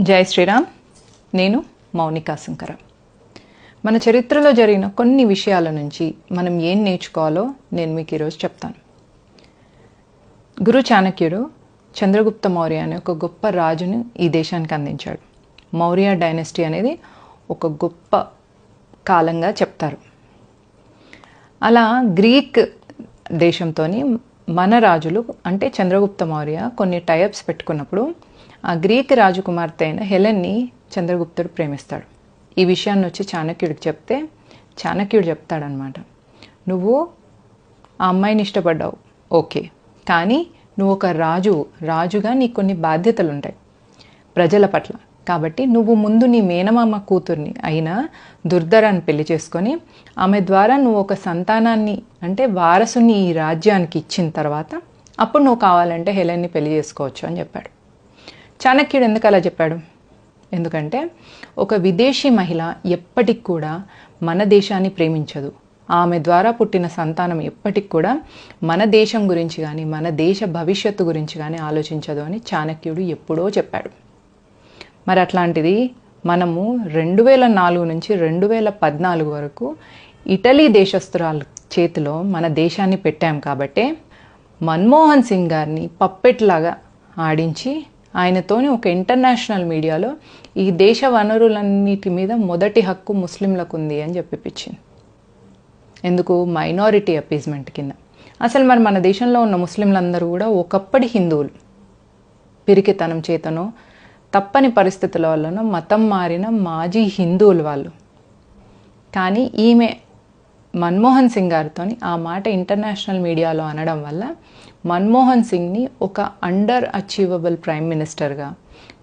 జై శ్రీరామ్. నేను మౌనికా శంకర. మన చరిత్రలో జరిగిన కొన్ని విషయాల నుంచి మనం ఏం నేర్చుకోవాలో నేను మీకు ఈరోజు చెప్తాను. గురు చాణక్యుడు చంద్రగుప్త మౌర్య అనే ఒక గొప్ప రాజుని ఈ దేశానికి అందించాడు. మౌర్య డైనెస్టీ అనేది ఒక గొప్ప కాలంగా చెప్తారు. అలా గ్రీక్ దేశంతో మన రాజులు అంటే చంద్రగుప్త మౌర్య కొన్ని టైప్స్ పెట్టుకున్నప్పుడు ఆ గ్రీక్ రాజకుమార్తె అయిన హెలెన్ని చంద్రగుప్తుడు ప్రేమిస్తాడు. ఈ విషయాన్ని వచ్చి చాణక్యుడికి చెప్తే చాణక్యుడు చెప్తాడనమాట నువ్వు ఆ అమ్మాయిని ఇష్టపడ్డావు ఓకే కానీ నువ్వు ఒక రాజు రాజుగా నీకు కొన్ని బాధ్యతలు ఉంటాయి ప్రజల పట్ల కాబట్టి నువ్వు ముందు నీ మేనమామ కూతుర్ని అయిన దుర్ధరాన్ని పెళ్ళి చేసుకొని ఆమె ద్వారా నువ్వు ఒక సంతానాన్ని అంటే వారసుని ఈ రాజ్యానికి ఇచ్చిన తర్వాత అప్పుడు నువ్వు కావాలంటే హెలెన్ని పెళ్ళి చేసుకోవచ్చు అని చెప్పాడు. చాణక్యుడు ఎందుకు అలా చెప్పాడు? ఎందుకంటే ఒక విదేశీ మహిళ ఎప్పటికి కూడా మన దేశాన్ని ప్రేమించదు. ఆమె ద్వారా పుట్టిన సంతానం ఎప్పటికి కూడా మన దేశం గురించి కానీ మన దేశ భవిష్యత్తు గురించి కానీ ఆలోచించదు అని చాణక్యుడు ఎప్పుడో చెప్పాడు. మరి అట్లాంటిది మనము రెండు వేల నాలుగు నుంచి రెండు వేల పద్నాలుగు వరకు ఇటలీ దేశస్తురాల చేతిలో మన దేశాన్ని పెట్టాం కాబట్టే మన్మోహన్ సింగ్ గారిని పప్పెట్లాగా ఆడించి ఆయనతోని ఒక ఇంటర్నేషనల్ మీడియాలో ఈ దేశ వనరులన్నిటి మీద మొదటి హక్కు ముస్లింలకు ఉంది అని చెప్పిపించింది. ఎందుకు? మైనారిటీ అపీజ్మెంట్ కింద. అసలు మరి మన దేశంలో ఉన్న ముస్లింలందరూ కూడా ఒకప్పటి హిందువులు. పిరికితనం చేతనో తప్పని పరిస్థితుల వలన మతం మారిన మాజీ హిందువులు వాళ్ళు. కానీ ఈమె మన్మోహన్ సింగ్ గారితో ఆ మాట ఇంటర్నేషనల్ మీడియాలో అనడం వల్ల మన్మోహన్ సింగ్ని ఒక అండర్ అచీవబుల్ ప్రైమ్ మినిస్టర్గా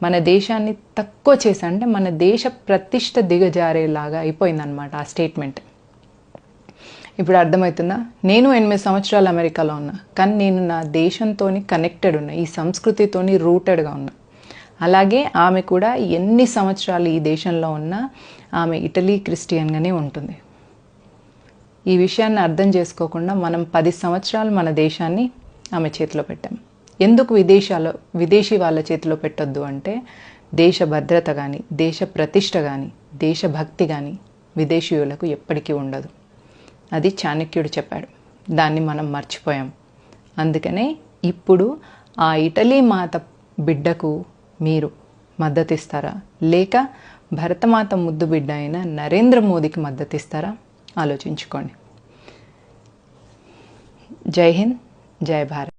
మన దేశాన్ని తక్కువ చేసి అంటే మన దేశ ప్రతిష్ట దిగజారేలాగా అయిపోయిందనమాట ఆ స్టేట్మెంట్. ఇప్పుడు అర్థమవుతుందా నేను ఎనిమిది సంవత్సరాలు అమెరికాలో ఉన్నా కానీ నేను నా దేశంతో కనెక్టెడ్ ఉన్నా ఈ సంస్కృతితోని రూటెడ్గా ఉన్నా. అలాగే ఆమె కూడా ఎన్ని సంవత్సరాలు ఈ దేశంలో ఉన్నా ఆమె ఇటలీ క్రిస్టియన్గానే ఉంటుంది. ఈ విషయాన్ని అర్థం చేసుకోకుండా మనం పది సంవత్సరాలు మన దేశాన్ని ఆమె చేతిలో పెట్టాం. ఎందుకు విదేశాల్లో విదేశీ వాళ్ళ చేతిలో పెట్టొద్దు అంటే దేశ భద్రత కానీ దేశ ప్రతిష్ట కానీ దేశభక్తి కానీ విదేశీయులకు ఎప్పటికీ ఉండదు. అది చాణక్యుడు చెప్పాడు. దాన్ని మనం మర్చిపోయాం. అందుకనే ఇప్పుడు ఆ ఇటలీ మాత బిడ్డకు మీరు మద్దతిస్తారా? లేక భరతమాత ముద్దు బిడ్డ అయిన నరేంద్ర మోదీకి మద్దతిస్తారా? ఆలోచించుకోండి. జై హింద్ జై భారత్.